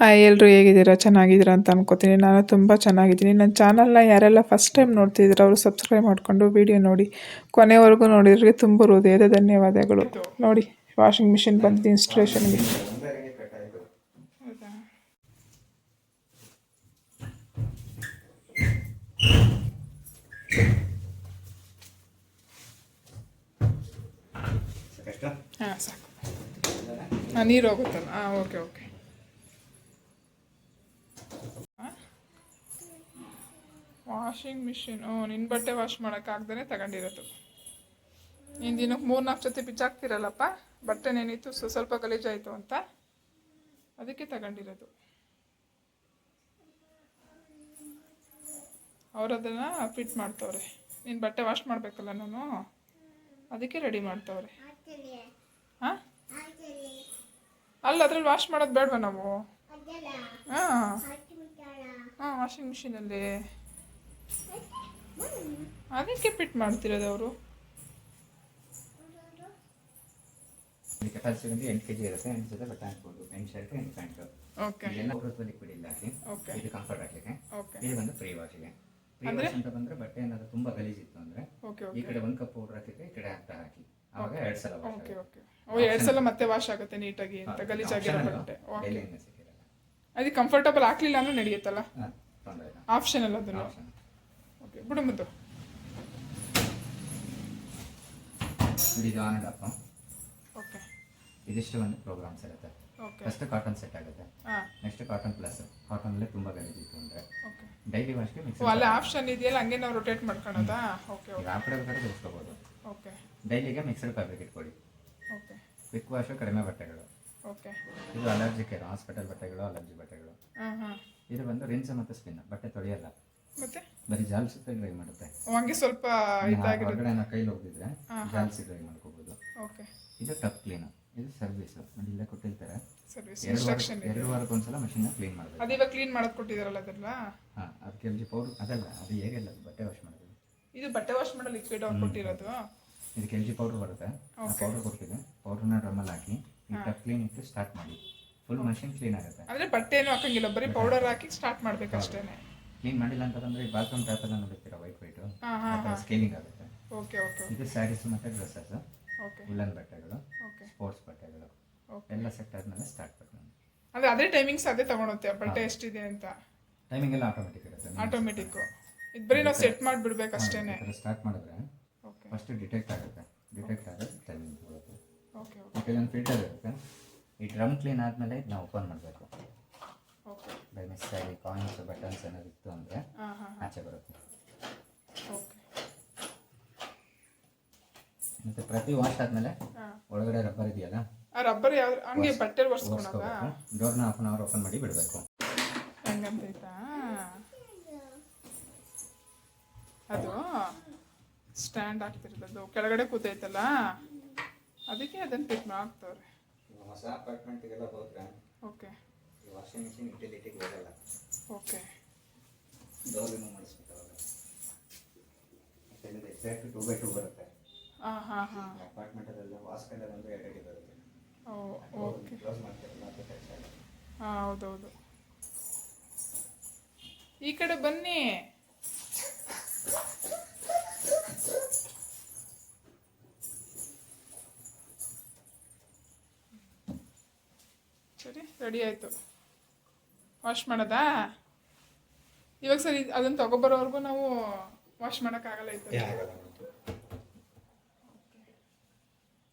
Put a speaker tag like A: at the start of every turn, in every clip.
A: Hi ಎಲ್ಲರೂ ಹೇಗಿದ್ದೀರಾ? ಚೆನ್ನಾಗಿದ್ದೀರಾ ಅಂತ ಅನ್ಕೋತೀನಿ. ನಾನು ತುಂಬ ಚೆನ್ನಾಗಿದ್ದೀನಿ. ನನ್ನ ಚಾನಲ್ನ ಯಾರೆಲ್ಲ ಫಸ್ಟ್ ಟೈಮ್ ನೋಡ್ತಿದ್ದೀರಾ ಅವರು ಸಬ್ಸ್ಕ್ರೈಬ್ ಮಾಡಿಕೊಂಡು ವಿಡಿಯೋ ನೋಡಿ. ಕೊನೆವರೆಗೂ ನೋಡಿದ್ರಿಗೆ ತುಂಬ ಹೃದಯದ ಧನ್ಯವಾದಗಳು. ನೋಡಿ ವಾಷಿಂಗ್ ಮಿಷಿನ್ ಬಂದಿದ್ದು ಇನ್ಸ್ಟಾಲೇಷನ್ಗೆ ಹಾಂ ಸಾಕು. ಹಾಂ ನೀರು ಹೋಗುತ್ತಲ್ಲ? ಹಾಂ ಓಕೆ ಓಕೆ ವಾಷಿಂಗ್ ಮಿಷಿನ್ ಓ ನಿನ್ನ ಬಟ್ಟೆ ವಾಶ್ ಮಾಡೋಕ್ಕಾಗ್ದೇ ತಗೊಂಡಿರೋದು. ನೀನು ದಿನಕ್ಕೆ ಮೂರು ನಾಲ್ಕು ಜೊತೆ ಬಿಚ್ಚಾಕ್ತಿರಲ್ಲಪ್ಪ ಬಟ್ಟೆ ನೆನೀತು ಸ್ವಲ್ಪ ಸ್ವಲ್ಪ ಗಲೀಜಾಯಿತು ಅಂತ. ಅದಕ್ಕೆ ತಗೊಂಡಿರೋದು. ಅವ್ರು ಅದನ್ನು ಫಿಟ್ ಮಾಡ್ತವ್ರೆ. ನೀನು ಬಟ್ಟೆ ವಾಶ್ ಮಾಡಬೇಕಲ್ಲ ನಾನು? ಅದಕ್ಕೆ ರೆಡಿ ಮಾಡ್ತವ್ರೆ. ಹಾಂ? ಅಲ್ಲ ಅದ್ರಲ್ಲಿ ವಾಶ್ ಮಾಡೋದು ಬೇಡವಾ ನಾವು? ಹಾಂ. ಹಾಂ ವಾಷಿಂಗ್ ಮಿಷಿನಲ್ಲಿ ಅದಕ್ಕೆ ಪಿಟ್ ಮಾಡ್ತಿರೋದು ಅವರು?
B: ಎಂಟು ಕೆಜಿ ಇರುತ್ತೆ ಎಂಟು ಜೊತೆ ಬಟ್ಟೆ ಹಾಕ್ಬೋದು. ಎಂಟು ಶರ್ಟ್ ಎಂಟು ಪ್ಯಾಂಟು.
A: ಓಕೆ
B: ಇದೆಲ್ಲ ಪೂರ್ವತ್ವ ಲಿಕ್ವಿಡ್ ಇಲ್ಲ ಹಾಕಿ
A: ಓಕೆ
B: ಇದು ಕಂಫರ್ಟ್ ಹಾಕ್ಲಿಕ್ಕೆ
A: ಓಕೆ
B: ಇದು ಬಂದು ಫ್ರೀ ವಾಶಿಗೆ ಫ್ರೀ ವಾಶ್ ಅಂತ ಬಂದ್ರೆ ಬಟ್ಟೆ ಏನಾದ್ರು ತುಂಬಾ ಗಲೀಜಿತ್ತು ಅಂದ್ರೆ
A: ಓಕೆ
B: ಈ ಕಡೆ ಒಂದು ಕಪ್ ಪೌಡರ್ ಹಾಕಿದ್ರೆ ಈ ಕಡೆ ಹಾಕ್ತಾ ಹಾಕಿ. ಅವಾಗ ಎರಡ್ ಸಲ ವಾಶ್
A: ಓಕೆ ಓಕೆ ಓ ಎರಡು ಸಲ ಮತ್ತೆ ವಾಶ್ ಆಗುತ್ತೆ ನೀಟಾಗಿ ಅಂತ ಗಲೀಜಾಗಿರೋ ಬಟ್ಟೆ. ಓಕೆ
B: ಡೈಲಿ
A: ಅದಕ್ಕೆ ಕಂಫರ್ಟಬಲ್ ಹಾಕ್ಲಿಲ್ಲ ಅಂದ್ರೆ ನಡೆಯುತ್ತಲ್ಲ? ಆಪ್ಷನ್ ಅಲ್ಲ ಅದನ್ನು.
B: Option.
A: ಓಕೆ ಬಿಡು ಮುದ್ದು
B: ಇದು ಆನ್ ಅಂಡ್
A: ಓಕೆ
B: ಇದಿಷ್ಟು ಒಂದು ಪ್ರೋಗ್ರಾಮ್ಸ್ ಇರುತ್ತೆ
A: ಓಕೆ
B: ಫಸ್ಟ್ ಕಾಟನ್ ಸೆಟ್ ಆಗುತ್ತೆ ನೆಕ್ಸ್ಟ್ ಕಾಟನ್ ಪ್ಲಸ್ ಕಾಟನ್ ಅಲ್ಲೇ ತುಂಬಾ ಗಲೀಜಿತ್ತು ಅಂದ್ರೆ
A: ಓಕೆ
B: ಡೈಲಿ ವಾಶ್ಗೆ ಮಿಕ್ಸ್
A: ಅಲ್ಲೇ ಆಪ್ಷನ್ ಇದೆಯಲ್ಲ ಹಂಗೆ ನಾವು ರೊಟೇಟ್ ಮಾಡ್ಕೊಳೋದಾ ಓಕೆ
B: ಓಕೆ ಆ ಕಡೆ ಬೇಕಾದ್ರೆ ಬಿಡಿಸ್ಕೋಬೋದು
A: ಓಕೆ
B: ಡೈಲಿಗೆ ಮಿಕ್ಸ್ಡ್ ಫ್ಯಾಬ್ರಿಕ್ ಇಟ್ಕೊಳ್ಳಿ
A: ಓಕೆ
B: ಕ್ವಿಕ್ ವಾಶು ಕಡಿಮೆ ಬಟ್ಟೆಗಳು
A: ಓಕೆ
B: ಇದು ಅಲರ್ಜಿ ಕೇರ್ ಹಾಸ್ಪಿಟಲ್ ಬಟ್ಟೆಗಳು ಅಲರ್ಜಿ ಬಟ್ಟೆಗಳು
A: ಹಾಂ ಹಾಂ
B: ಇದು ಬಂದು ರಿನ್ಸ್ ಮತ್ತು ಸ್ಪಿನ್ ಬಟ್ಟೆ ತೊಳೆಯಲ್ಲ
A: ಮತ್ತೆ
B: ಬರೀ ಜಾಲ್ಸುತ್ತೆ ಡ್ರೈ ಮಾಡುತ್ತೆ.
A: ಹಂಗೆ ಸ್ವಲ್ಪ ಇದಾಗಿರುತ್ತೆ.
B: ಹೊರಗಡೆ ಕೈಲಿ ಹೋಗಿದ್ರೆ ಜಾಲ್ಸಿ ಡ್ರೈ ಮಾಡ್ಕೋಬಹುದು
A: ಓಕೆ.
B: ಇದು ಟಪ್ ಕ್ಲೀನ್ ಇದು ಸರ್ವಿಸ್ ಇಲ್ಲೇ ಕೊಟ್ಟಿರ್ತಾರೆ.
A: ಸರ್ವಿಸ್
B: ಎರಡು ವಾರ
A: ಇನ್ಸ್ಟ್ರಕ್ಷನ್
B: ಎರಡು ವಾರಕ್ಕೊಂದ್ಸಲ ಮಷಿನ್ ಕ್ಲೀನ್ ಮಾಡಬೇಕು.
A: ಅದು ಇವಾಗ ಕ್ಲೀನ್ ಮಾಡೋದು ಕೊಟ್ಟಿದಾರಲ್ಲ ಅದೆಲ್ಲ?
B: ಹಾ ಅದಕ್ಕೆ ಕೆಜಿ ಪೌಡರ್ ಅದಲ್ಲ ಅದು ಹೇಗೆಲ್ಲ ಅದು ಬಟ್ಟೆ ವಾಶ್ ಮಾಡೋದು.
A: ಇದು ಬಟ್ಟೆ ವಾಶ್ ಮಾಡೋ ಲಿಕ್ವಿಡ್ ಅವ್ರು ಕೊಟ್ಟಿರೋದು?
B: ಇದು ಜಿ ಪೌಡರ್ ಬರುತ್ತೆ. ಆ ಪೌಡರ್ ಕೊಟ್ಟಿದೆ ಪೌಡರ್ನ ಡ್ರಮ್ಮಲ್ಲಿ ಹಾಕಿ ಈ ಟಪ್ ಕ್ಲೀನ್ ಇಟ್ಟು ಸ್ಟಾರ್ಟ್ ಮಾಡಿ. ಫುಲ್ ಮಷಿನ್ ಕ್ಲೀನ್ ಆಗುತ್ತೆ.
A: ಅಂದ್ರೆ ಬಟ್ಟೆ ಏನು ಹಾಕಂಗಿಲ್ಲ ಬರೀ ಪೌಡರ್ ಹಾಕಿ ಸ್ಟಾರ್ಟ್ ಮಾಡ್ಬೇಕಷ್ಟೇನೆ.
B: ಕ್ಲೀನ್ ಮಾಡಿಲ್ಲ ಅಂತಂದ್ರೆ ಈ ಬಾತ್ರೂಮ್ ಟ್ಯಾಪ್ ಎಲ್ಲ ನೋಡಿರ್ತೀರ ವೈಟ್ ವೈಟು ಆ ಥರ ಸ್ಕೇಲಿಂಗ್ ಆಗುತ್ತೆ.
A: ಓಕೆ ಓಕೆ
B: ಇದು ಸ್ಯಾರೀಸ್ ಮತ್ತು ಡ್ರೆಸ್ಸಸ್
A: ಓಕೆ.
B: ಉಲ್ಲನ್ ಬಟ್ಟೆಗಳು
A: ಓಕೆ.
B: ಸ್ಪೋರ್ಟ್ಸ್ ಬಟ್ಟೆಗಳು.
A: ಓಕೆ.
B: ಎಲ್ಲ ಸೆಟ್ ಆದ್ಮೇಲೆ ಸ್ಟಾರ್ಟ್ ಮಾಡ್ತೀನಿ
A: ಅಂದ್ರೆ ಅದೇ ಟೈಮಿಂಗ್ಸ್ ಅದೇ ತಗೊಳುತ್ತೆ ಬಟ್ಟೆ ಎಷ್ಟಿದೆ ಅಂತ.
B: ಟೈಮಿಂಗ್ ಎಲ್ಲ ಆಟೋಮೆಟಿಕ್ ಇರುತ್ತೆ
A: ಆಟೋಮೆಟಿಕ್ ಇದು ಬರೀ ನಾವು ಸೆಟ್ ಮಾಡಿಬಿಡ್ಬೇಕು ಅಷ್ಟೇನೆ.
B: ಸ್ಟಾರ್ಟ್ ಮಾಡಿದ್ರೆ
A: ಓಕೆ.
B: ಫಸ್ಟ್ ಡಿಟೆಕ್ಟ್ ಆಗುತ್ತೆ. ಡಿಟೆಕ್ಟ್ ಆಗುತ್ತೆ ಟೈಮಿಂಗ್ ಬರುತ್ತೆ
A: ಓಕೆ
B: ಓಕೆ. ಇಲ್ಲೊಂದು ಫಿಲ್ಟರ್ ಇರುತ್ತೆ. ಈ ಡ್ರಮ್ ಕ್ಲೀನ್ ಆದಮೇಲೆ ನಾವು ಓಪನ್ ಮಾಡಬೇಕು. ಬೈ ಮಿಸ್ ಆಗಿ ಕಾಯಿನ್ಸ್ ಬಟನ್ಸ್ ಏನಾದ್ರು ಇತ್ತು ಅಂದರೆ ಆಚೆ ಬರುತ್ತೆ.
A: ಓಕೆ.
B: ಮತ್ತು ಪ್ರತಿ ವಾಶ್ ಆದಮೇಲೆ ಒಳಗಡೆ ರಬ್ಬರ್ ಇದೆಯಲ್ಲ?
A: ಆ ರಬ್ಬರ್ ಯಾವ ಹಂಗೆ ಬಟ್ಟೆ
B: ಒರೆಸ್ಕೋಬೇಕು. ಡೋರ್ನ ಹಾಫ್ ಅನ್ ಅವರ್ ಓಪನ್ ಮಾಡಿ ಬಿಡಬೇಕು.
A: ಹೆಂಗಂತೈತಾ? ಅದು ಸ್ಟ್ಯಾಂಡ್ ಆಗ್ತಿರೋದು ಕೆಳಗಡೆ ಕೂತೈತಲ್ಲ? ಅದಕ್ಕೆ ಅದನ್ನು ಫಿಟ್ ಮಾಡ್ತವ್ರೆ.
B: ಹೊಸ ಅಪಾರ್ಟ್ಮೆಂಟ್ಗೆಲ್ಲ ಹೋದ್ರೆ
A: ಓಕೆ.
B: ವಾಷಿಂಗ್ ಮಿಷಿನ್ ಯುಟಿಲಿಟಿಗೆ ಹೋಗಲ್ಲ.
A: ಓಕೆ
B: ಡೋರ್ ರಿಮೂವ್ ಮಾಡಿಸ್ಬೇಕಾಗಲ್ಲ ಎಕ್ಸಾಕ್ಟ್ ಟೂ ಬೈ ಟೂ ಬರುತ್ತೆ.
A: ಹಾಂ ಹಾಂ ಹಾಂ.
B: ಅಪಾರ್ಟ್ಮೆಂಟಲ್ಲೆಲ್ಲ ವಾಸ್ಕಲ್ಲ ಒಂದು ಅಡಿ ಬರುತ್ತೆ.
A: ಓ ಓಕೆ.
B: ಕ್ಲೋಸ್ ಮಾಡ್ತಾರಲ್ಲ ಅದು
A: ಹಾಂ ಹೌದೌದು. ಈ ಕಡೆ ಬನ್ನಿ. ಸರಿ ರೆಡಿ ಆಯಿತು. ವಾಶ್ ಮಾಡೋದಾ? ಇವಾಗ ಸರಿ ಅದನ್ನು ತಗೊಬರೋವರೆಗೂ ನಾವು ವಾಶ್ ಮಾಡೋಕ್ಕಾಗಲ್ಲ ಇತ್ತು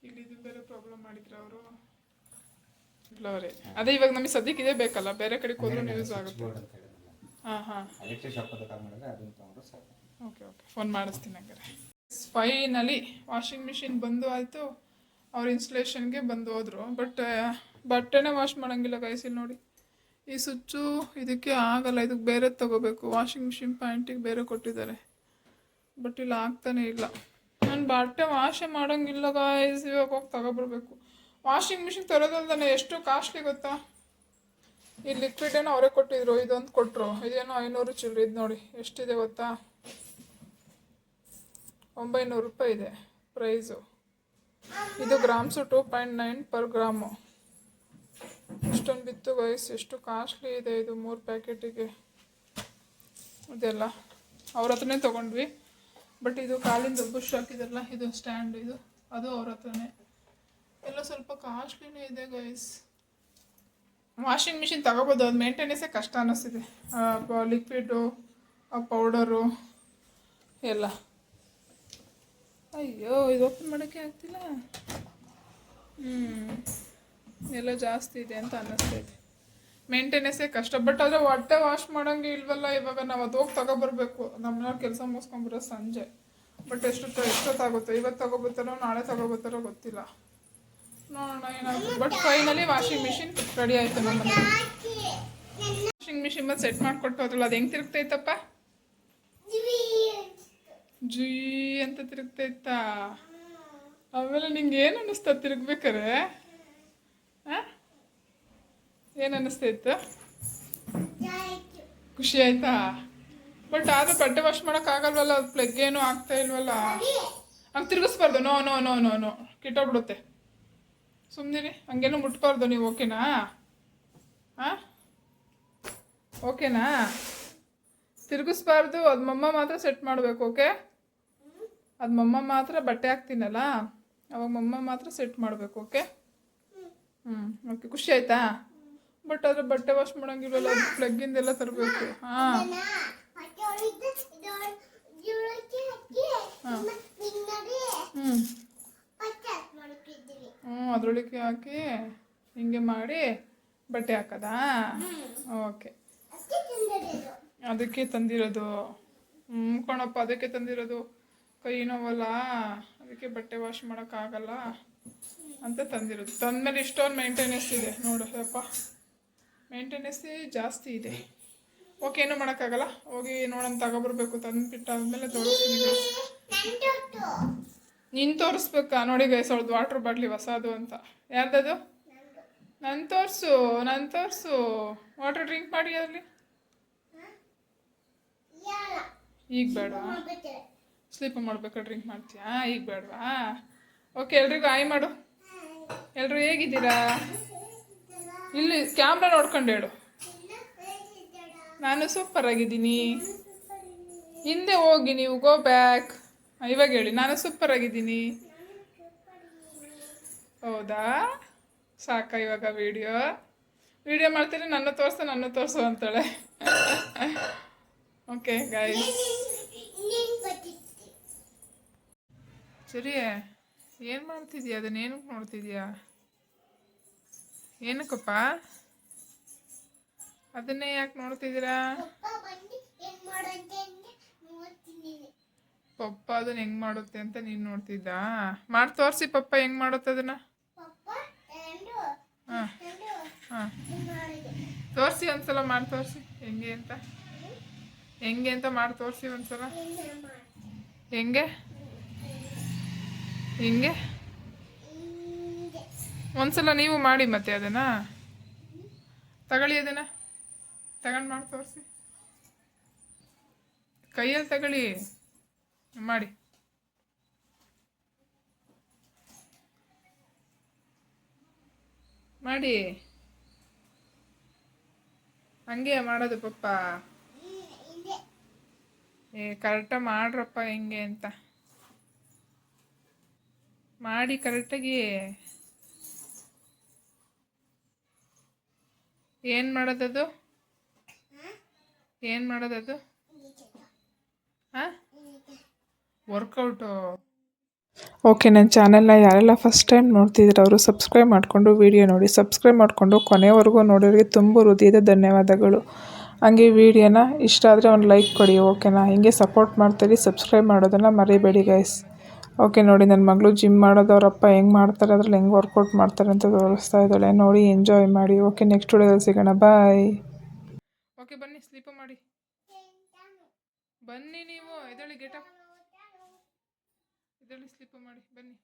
A: ಇಲ್ಲಿ ಇದು ಬೇರೆ ಪ್ರಾಬ್ಲಮ್ ಮಾಡಿದ್ರು ಅವರು. ಅವರೇ. ಅದೇ ಇವಾಗ ನಮಗೆ ಸದ್ಯಕ್ಕೆ ಇದೇ ಬೇಕಲ್ಲ ಬೇರೆ ಕಡೆ ಹೋದ್ರೂ ಯೂಸ್ ಆಗುತ್ತೆ. ಹಾಂ ಹಾಂ. ಓಕೆ ಓಕೆ ಫೋನ್ ಮಾಡಿಸ್ತೀನಿ ಹಂಗಾರೆ. ಫೈನಲಿ ವಾಷಿಂಗ್ ಮಿಷಿನ್ ಬಂದು ಆಯಿತು. ಅವ್ರ ಇನ್ಸ್ಟಲೇಷನ್ಗೆ ಬಂದು ಹೋದ್ರು. ಬಟ್ ಬಟ್ಟೆನೇ ವಾಶ್ ಮಾಡೋಂಗಿಲ್ಲ ಕೈಸಿಲ್ ನೋಡಿ. ಈ ಸ್ವಿಚ್ಚು ಇದಕ್ಕೆ ಆಗಲ್ಲ, ಇದಕ್ಕೆ ಬೇರೆ ತಗೋಬೇಕು. ವಾಷಿಂಗ್ ಮಿಷಿನ್ ಪ್ಯಾಂಟಿಗೆ ಬೇರೆ ಕೊಟ್ಟಿದ್ದಾರೆ. ಬಟ್ ಇಲ್ಲಿ ಆಗ್ತಾನೆ ಇಲ್ಲ. ನಾನು ಬಟ್ಟೆ ವಾಶೆ ಮಾಡೋಂಗಿಲ್ಲ ಗಾಯ್ಸ್ ಇವಾಗ ಹೋಗಿ ತಗೊಬರ್ಬೇಕು. ವಾಷಿಂಗ್ ಮಿಷಿನ್ ತರೋದಲ್ದಾನೆ ಎಷ್ಟು ಕಾಸ್ಟ್ಲಿ ಗೊತ್ತಾ? ಈ ಲಿಕ್ವಿಡ್ ಏನೋ ಅವರೇ ಕೊಟ್ಟಿದ್ರು, ಇದೊಂದು ಕೊಟ್ಟರು ಇದೇನೋ ಐನೂರು ಚಿಲ್ಲರೆ ಇದು ನೋಡಿ. ಎಷ್ಟಿದೆ ಗೊತ್ತಾ? ಒಂಬೈನೂರು ರೂಪಾಯಿ ಇದೆ. ಪ್ರೈಸು ಇದು grams two point nine per gram ಇಷ್ಟೊಂದು ಬಿತ್ತು ಗೈಸ್ ಎಷ್ಟು ಕಾಸ್ಟ್ಲಿ ಇದೆ ಇದು ಮೂರು ಪ್ಯಾಕೆಟಿಗೆ. ಇದೆಲ್ಲ ಅವ್ರ ಹತ್ರನೇ ತೊಗೊಂಡ್ವಿ. ಬಟ್ ಇದು ಕಾಲಿಂದ ಬುಷ್ ಹಾಕಿದ್ರಲ್ಲ, ಇದು ಸ್ಟ್ಯಾಂಡ್ ಇದು, ಅದು ಅವ್ರ ಹತ್ರನೇ. ಎಲ್ಲ ಸ್ವಲ್ಪ ಕಾಸ್ಟ್ಲಿನೇ ಇದೆ ಗೈಸ್ ವಾಷಿಂಗ್ ಮಿಷಿನ್ ತಗೋಬೋದು, ಅದು ಮೇಂಟೆನೆನ್ಸೇ ಕಷ್ಟ ಅನ್ನಿಸ್ತಿದೆ ಲಿಕ್ವಿಡು ಪೌಡರು ಎಲ್ಲ. ಅಯ್ಯೋ, ಇದು ಓಪನ್ ಮಾಡೋಕ್ಕೆ ಆಗ್ತಿಲ್ಲ? ಹ್ಞೂ ಎಲ್ಲ ಜಾಸ್ತಿ ಇದೆ ಅಂತ ಅನ್ನಿಸ್ತೈತೆ ಮೇಂಟೆನೆನ್ಸೇ ಕಷ್ಟ. ಬಟ್ ಆದರೆ ಹೊಟ್ಟೆ ವಾಶ್ ಮಾಡೋಂಗೆ ಇಲ್ವಲ್ಲ, ಇವಾಗ ನಾವು ಅದು ಹೋಗಿ ತಗೊಬರ್ಬೇಕು. ಕೆಲಸ ಮುಗಿಸ್ಕೊಂಬರೋ ಸಂಜೆ. ಬಟ್ ಎಷ್ಟು ಎಷ್ಟೊತ್ತಾಗುತ್ತೋ? ಇವತ್ತು ತಗೋಬರ್ತಾರೋ, ನಾಳೆ ತಗೋಬರ್ತಾರೋ ಗೊತ್ತಿಲ್ಲ. ನೋಡೋಣ ಏನಾಗುತ್ತೆ. But finally washing machine ready ಆಯಿತು ನಮ್ಮ ವಾಷಿಂಗ್ ಮಿಷಿನ್ ಮತ್ತೆ ಸೆಟ್ ಮಾಡಿಕೊಟ್ಟು ಹೋದ್ರಲ್ಲ, ಅದು ಹೆಂಗೆ ತಿರುಗ್ತೈತಪ್ಪ? ಜೀ ಅಂತ ತಿರುಗ್ತೈತಾ? ಆಮೇಲೆ ನಿಂಗೆ ಏನು ಅನ್ನಿಸ್ತಾ ತಿರುಗ್ಬೇಕಾರೆ? ಏನು ಅನ್ನಿಸ್ತೈತು ಖುಷಿ ಆಯ್ತಾ? ಬಟ್ ಆದ್ರೆ ಬಟ್ಟೆ ವಾಶ್ ಮಾಡೋಕ್ಕಾಗಲ್ವಲ್ಲ ಅದು ಪ್ಲಗ್ ಏನು ಆಗ್ತಾ ಇಲ್ವಲ್ಲ? ಹಂಗೆ ತಿರುಗಿಸ್ಬಾರ್ದು. No no no no no ಕಿಟ್ಟೋಗ್ಬಿಡುತ್ತೆ ಸುಮ್ನಿರಿ. ಹಂಗೇನು ಮುಟ್ಬಾರ್ದು ನೀವು ಓಕೆನಾ? ಹಾಂ ಓಕೆನಾ? ತಿರುಗಿಸ್ಬಾರ್ದು. ಅದು ಮಮ್ಮ ಮಾತ್ರ ಸೆಟ್ ಮಾಡಬೇಕು ಓಕೆ? ಅದು ಮಮ್ಮ ಮಾತ್ರ ಬಟ್ಟೆ ಹಾಕ್ತೀನಲ್ಲ? ಅವಾಗ ಮಮ್ಮ ಮಾತ್ರ ಸೆಟ್ ಮಾಡಬೇಕು ಓಕೆ? ಹ್ಞೂ ಓಕೆ ಖುಷಿ ಆಯ್ತಾ? ಬಟ್ ಅದ್ರ ಬಟ್ಟೆ ವಾಶ್ ಮಾಡೋಂಗಿಲ್ವಲ್ಲ ಇಂದ ಪ್ಲಗ್ಗಿಂದೆಲ್ಲ ತರಬೇಕು. ಹಾಂ. ಹ್ಞೂ ಅದರೊಳಗೆ ಹಾಕಿ ಹಿಂಗೆ ಮಾಡಿ ಬಟ್ಟೆ ಹಾಕೋದಾ? ಓಕೆ. ಅದಕ್ಕೆ ತಂದಿರೋದು. ಹ್ಞೂ ಕಣಪ್ಪ, ಅದಕ್ಕೆ ತಂದಿರೋದು. ಕೈ ನೋವಲ್ಲ, ಅದಕ್ಕೆ ಬಟ್ಟೆ ವಾಶ್ ಮಾಡೋಕ್ಕಾಗಲ್ಲ ಅಂತ ತಂದಿರೋದು. ತಂದಮೇಲೆ ಇಷ್ಟೊಂದು ಮೇಂಟೆನೆನ್ಸ್ ಇದೆ. ನೋಡು ಮೇಂಟೆನೆನ್ಸೇ ಜಾಸ್ತಿ ಇದೆ. ಓಕೆ ಏನೂ ಮಾಡೋಕ್ಕಾಗಲ್ಲ. ಹೋಗಿ ನೋಡೋಣ, ತಗೊಬರ್ಬೇಕು. ತಂದುಬಿಟ್ಟು ಆದಮೇಲೆ ತೋರಿಸ್ತೀನಿ. ನೀನು ತೋರಿಸ್ಬೇಕಾ? ನೋಡಿ ಗೈಸ್ ಅವ್ರದ್ದು ವಾಟ್ರ್ ಬಾಟ್ಲಿ ಹೊಸದು ಅಂತ. ಯಾರ್ದದು? ನಾನು ತೋರಿಸು ನಾನು ತೋರಿಸು. ವಾಟರ್ ಡ್ರಿಂಕ್ ಮಾಡಿ ಅಲ್ಲಿ. ಈಗ ಬೇಡ ಸ್ಲೀಪ್ ಮಾಡ್ಬೇಕಾ? ಡ್ರಿಂಕ್ ಮಾಡ್ತೀಯಾ? ಈಗ ಬೇಡವಾ? ಓಕೆ ಎಲ್ರಿಗೂ ಆಯ್ ಮಾಡು. ಎಲ್ಲರೂ ಹೇಗಿದ್ದೀರಾ? ಇಲ್ಲಿ ಕ್ಯಾಮ್ರಾ ನೋಡ್ಕೊಂಡು ಹೇಳು. ನಾನು ಸೂಪರ್ ಆಗಿದ್ದೀನಿ. ಹಿಂದೆ ಹೋಗಿ ನೀವು ಗೋ ಬ್ಯಾಕ್ ಇವಾಗ ಹೇಳಿ, ನಾನು ಸೂಪರ್ ಆಗಿದ್ದೀನಿ. ಹೌದಾ? ಸಾಕ ಇವಾಗ ವಿಡಿಯೋ ವಿಡಿಯೋ ಮಾಡ್ತೀನಿ ನನ್ನ ತೋರಿಸು ನನ್ನ ತೋರಿಸು ಅಂತಾಳೆ. ಓಕೆ ಗಾಯ್ಸ್ ಸರಿ, ಏನು ಮಾಡ್ತಿದ್ಯಾ? ಅದನ್ನೇನು ನೋಡ್ತಿದ್ಯಾ? ಏನಕ್ಕಪ್ಪ? ಅದನ್ನೇ ಯಾಕೆ ನೋಡ್ತಿದ್ದೀರಾ? ಪಪ್ಪ ಅದನ್ನ ಹೆಂಗ್ ಮಾಡುತ್ತೆ ಅಂತ ನೀನು ನೋಡ್ತಿದ್ದಾ? ಮಾಡಿ ತೋರಿಸಿ ಪಪ್ಪ ಹೆಂಗ್ ಮಾಡುತ್ತೆ ಅದನ್ನ. ತೋರಿಸಿ ಒಂದ್ಸಲ ಮಾಡಿ ತೋರಿಸಿ. ಹೆಂಗೆ ಅಂತ. ಹೆಂಗೆ ಅಂತ ಮಾಡಿ ತೋರಿಸಿ ಒಂದ್ಸಲ. ಹೆಂಗೆ? ಹೆಂಗೆ? ಒಂದ್ಸಲ ನೀವು ಮಾಡಿ ಮತ್ತೆ ಅದನ್ನ. ತಗೊಳ್ಳಿ ಅದನ್ನ. ತಗೊಂಡು ಮಾಡಿ ತೋರಿಸಿ. ಕೈಯಲ್ಲಿ ತಗೊಳ್ಳಿ. ಮಾಡಿ. ಮಾಡಿ. ಹಂಗೆ ಮಾಡೋದು ಪಪ್ಪ. ಏ ಕರೆಕ್ಟಾಗಿ ಮಾಡ್ರಪ್ಪ ಹೆಂಗೆ ಅಂತ. ಮಾಡಿ ಕರೆಕ್ಟಾಗಿ ಏನು ಮಾಡೋದದು ಏನು ಮಾಡೋದದು ಹಾಂ? ವರ್ಕೌಟು ಓಕೆ ನನ್ನ ಚಾನೆಲ್ನ ಯಾರೆಲ್ಲ ಫಸ್ಟ್ ಟೈಮ್ ನೋಡ್ತಿದ್ರೆ, ಅವರು ಸಬ್ಸ್ಕ್ರೈಬ್ ಮಾಡಿಕೊಂಡು ವಿಡಿಯೋ ನೋಡಿ. ಸಬ್ಸ್ಕ್ರೈಬ್ ಮಾಡಿಕೊಂಡು ಕೊನೆವರೆಗೂ ನೋಡೋರಿಗೆ ತುಂಬ ಹೃದಯದ ಧನ್ಯವಾದಗಳು. ಹಂಗೆ ವಿಡಿಯೋನ ಇಷ್ಟ ಆದರೆ ಒಂದು ಲೈಕ್ ಕೊಡಿ ಓಕೆನಾ ಹಿಂಗೆ ಸಪೋರ್ಟ್ ಮಾಡ್ತೀರಿ ಸಬ್ಸ್ಕ್ರೈಬ್ ಮಾಡೋದನ್ನು ಮರಿಬೇಡಿ ಗೈಸ್ ಓಕೆ ನೋಡಿ ನನ್ನ ಮಗಳು ಜಿಮ್ ಮಾಡೋದು ಅವರಪ್ಪ ಹೆಂಗೆ ಮಾಡ್ತಾರೆ, ಅದ್ರಲ್ಲಿ ಹೆಂಗೆ ವರ್ಕೌಟ್ ಮಾಡ್ತಾರೆ ಅಂತ ತೋರಿಸ್ತಾ ಇದ್ದಾಳೆ. ನೋಡಿ ಎಂಜಾಯ್ ಮಾಡಿ. ಓಕೆ ನೆಕ್ಸ್ಟ್ ವಿಡಿಯೋದಲ್ಲಿ ಸಿಗೋಣ. ಬಾಯ್ ಓಕೆ, ಬನ್ನಿ ಸ್ಲೀಪ್ ಮಾಡಿ. ಬನ್ನಿ ನೀವು ಇದರಲ್ಲಿ ಗೆಟಪ್ ಇದರಲ್ಲಿ ಸ್ಲೀಪ್ ಮಾಡಿ. ಬನ್ನಿ.